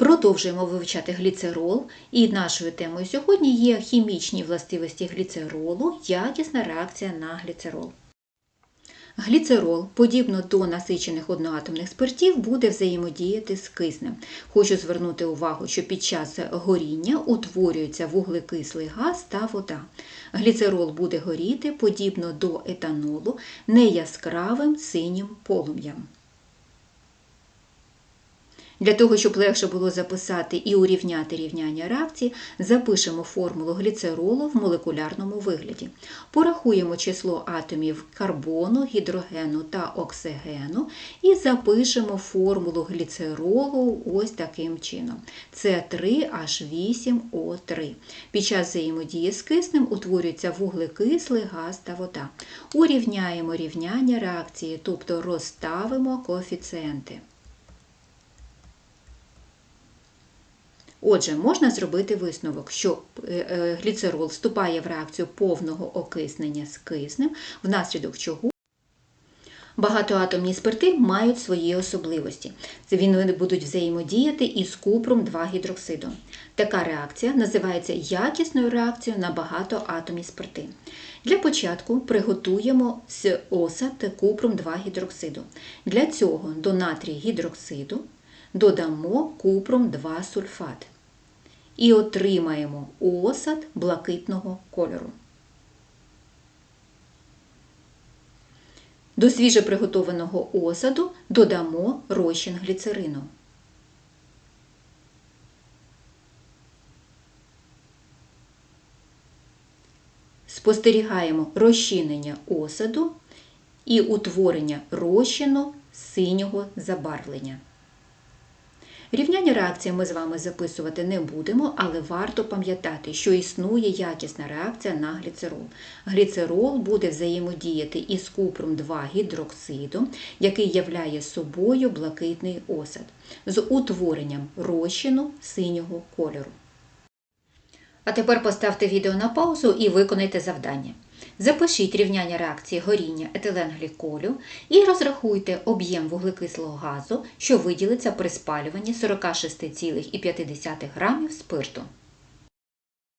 Продовжуємо вивчати гліцерол, і нашою темою сьогодні є хімічні властивості гліцеролу, якісна реакція на гліцерол. Гліцерол, подібно до насичених одноатомних спиртів, буде взаємодіяти з киснем. Хочу звернути увагу, що під час горіння утворюється вуглекислий газ та вода. Гліцерол буде горіти подібно до етанолу неяскравим синім полум'ям. Для того, щоб легше було записати і урівняти рівняння реакції, запишемо формулу гліцеролу в молекулярному вигляді. Порахуємо число атомів карбону, гідрогену та оксигену і запишемо формулу гліцеролу ось таким чином. Це 3H8O3. Під час взаємодії з киснем утворюється вуглекислий газ та вода. Урівняємо рівняння реакції, тобто розставимо коефіцієнти. Отже, можна зробити висновок, що гліцерол вступає в реакцію повного окиснення з киснем, внаслідок чого багатоатомні спирти мають свої особливості. Це вони будуть взаємодіяти із купром 2 гідроксидом. Така реакція називається якісною реакцією на багатоатомні спирти. Для початку приготуємо з осад купром 2 гідроксиду. Для цього до натрій гідроксиду додамо купром 2 сульфат і отримаємо осад блакитного кольору. До свіже приготованого осаду додамо розчин гліцерину. Спостерігаємо розчинення осаду і утворення розчину синього забарвлення. Рівняння реакції ми з вами записувати не будемо, але варто пам'ятати, що існує якісна реакція на гліцерол. Гліцерол буде взаємодіяти із купром 2 гідроксидом, який являє собою блакитний осад, з утворенням розчину синього кольору. А тепер поставте відео на паузу і виконайте завдання. Запишіть рівняння реакції горіння етиленгліколю і розрахуйте об'єм вуглекислого газу, що виділиться при спалюванні 46,5 грамів спирту.